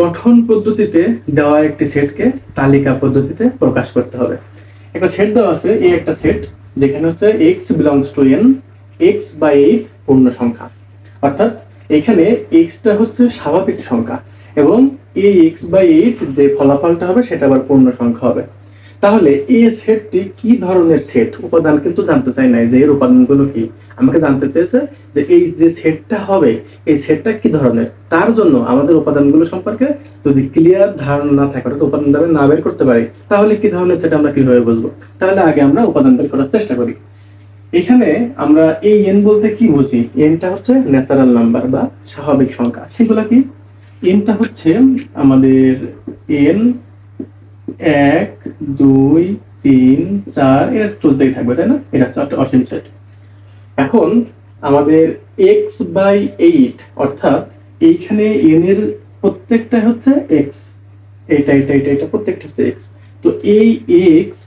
গঠন পদ্ধতিতে দেওয়া একটি সেটকে তালিকা পদ্ধতিতে প্রকাশ করতে হবে। একটা সেট দেওয়া আছে, এই একটা সেট, যেখানে হচ্ছে x belongs to n x by eight পূর্ণ সংখ্যা। অর্থাৎ এখানে এক্সটা হচ্ছে স্বাভাবিক সংখ্যা এবং এই এক্স বাই এইট যে ফলাফলটা হবে, সেটা আবার পূর্ণ সংখ্যা হবে। তাহলে এই সেটটি কি ধরনের সেট উপাদান কিন্তু জানতে চাই নাই যে এর উপাদানগুলো কি। আমাকে জানতে চেয়েছে যে এই যে সেটটা হবে, এই সেটটা কি ধরনের? তার জন্য আমাদের উপাদানগুলো সম্পর্কে যদি ক্লিয়ার ধারণা না থাকে, অর্থাৎ উপাদান না বের করতে পারি, তাহলে কি ধরনের সেট আমরা কীভাবে বুঝব? তাহলে আগে আমরা উপাদান বের করার চেষ্টা করি। এখানে আমরা এই এন বলতে কি বুঝি? এনটা হচ্ছে ন্যাচারাল নাম্বার বা স্বাভাবিক সংখ্যা। সেগুলো কি? এনটা হচ্ছে আমাদের এন এক, দুই, তিন, চার, এটা চলতেই থাকবে, তাই না? এটা হচ্ছে অসীম সেট এখন আমাদের এক্স বাই এইট অর্থাৎ এইখানে এন এর প্রত্যেকটা হচ্ছে এক্স এইটা এটা এটা এটা প্রত্যেকটা হচ্ছে এক্স তো এই এক্স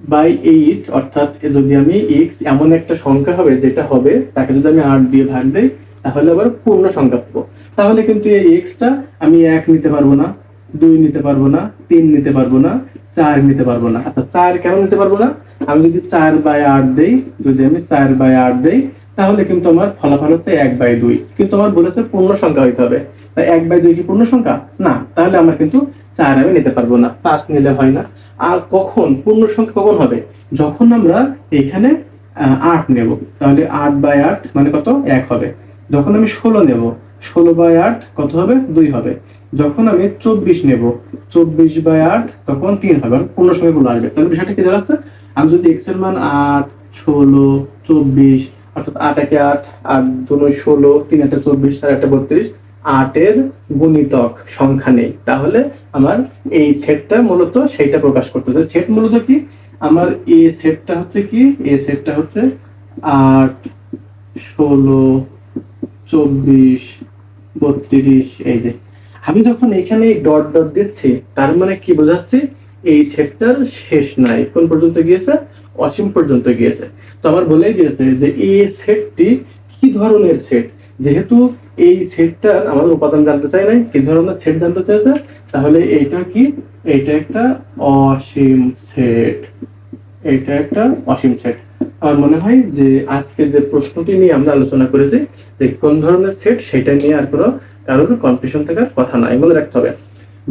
বাই এইট অর্থাৎ যদি আমি এক্স এমন একটা সংখ্যা হবে যেটা হবে, তাকে যদি আমি আট দিয়ে ভাগ দেই, তাহলে আবার পূর্ণ সংখ্যা পাবো। তাহলে কিন্তু এই এক্সটা আমি এক নিতে পারব না। দুই নিতে পারব না, তিন নিতে পারব না, চার নিতে পারব না। আচ্ছা চার কেন নিতে পারব না? আমি যদি চার বাই আট দেই, যদি আমি চার বাই আট দেই, তাহলে কিন্তু আমার ফলাফল হচ্ছে এক বাই দুই। কিন্তু আমার বলেছে পূর্ণ সংখ্যা হইতে হবে। তাই এক বাই দুই কি পূর্ণ সংখ্যা? না, তাহলে আমার কিন্তু চার আমি নিতে পারব না, পাঁচ নিলে হয় না। আর কখন? পূর্ণ সংখ্যা কখন হবে? যখন আমরা এখানে আট নেব, তাহলে আট বাই আট মানে কত? এক হবে। যখন আমি ষোলো নেব, ষোলো বাই আট কত হবে? দুই হবে। যখন আমি চব্বিশ নেব, চব্বিশ বাই আট, তখন তিন হবে আর সময় সংখ্যাগুলো আসবে। তাহলে বিষয়টা কি দাঁড়াচ্ছে আমি যদি এক্সের মান আট, ষোলো, চব্বিশ, অর্থাৎ আট একে আট আট দুই ষোলো, তিন একটা চব্বিশ, চার একটা বত্রিশ, আটের গুণিতক সংখ্যা নেই। তাহলে আমার এই সেটটা মূলত সেইটা প্রকাশ করতেছে। সেট মূলত কি? আমার এ সেটটা হচ্ছে কি? এ সেটটা হচ্ছে আট, ষোলো, চব্বিশ, বত্রিশ, এই যে আমি যখন এখানে ডট ডট দিচ্ছি, তার মানে কি বোঝাচ্ছে? এই সেটটার শেষ নাই। কোন পর্যন্ত গিয়েছে? অসীম পর্যন্ত গিয়েছে। তো আমার বলেই দিয়েছে যে এই সেটটি কি ধরনের সেট? যেহেতু এই সেটটার আমাদের উপাদান জানতে চাই নাই, কি ধরনের সেট জানতে চাইছে তাহলে এইটা কি? এইটা একটা অসীম সেট। এটা একটা অসীম সেট। আমার মনে হয় যে আজকে যে প্রশ্নটি নিয়ে আমরা আলোচনা করেছি, যে কোন ধরনের সেট, সেটা নিয়ে আর কোনো কারোর কনফিউশন থাকার কথা নাই, মনে রাখতে হবে।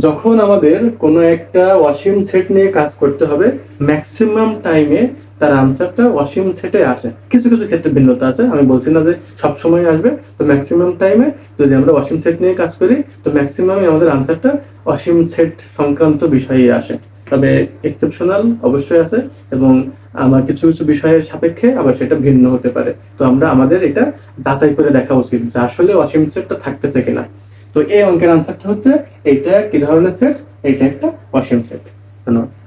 যখন আমাদের কোনো একটা অসীম সেট নিয়ে কাজ করতে হবে ম্যাক্সিমাম টাইমে তার আনসারটা অসীম সেটে আসে। কিছু কিছু ক্ষেত্রে ভিন্নতা আছে। আমি বলছি না যে সব সময় আসবে, তো ম্যাক্সিমাম টাইমে যদি আমরা অসীম সেট নিয়ে কাজ করি, তো ম্যাক্সিমামে আমাদের আনসারটা অসীম সেট সংক্রান্ত বিষয়ে আসে। তবে এক্সেপশনাল অবশ্যই আছে এবং আমার কিছু কিছু বিষয়ের সাপেক্ষে আবার সেটা ভিন্ন হতে পারে। তো আমরা আমাদের এটা যাচাই করে দেখা উচিত যে আসলে অসীম সেটটা থাকতেছে কিনা। তো এই অঙ্কের আনসারটা হচ্ছে, এটা কি ধরনের সেট? এটা একটা অসীম সেট। ধন্যবাদ।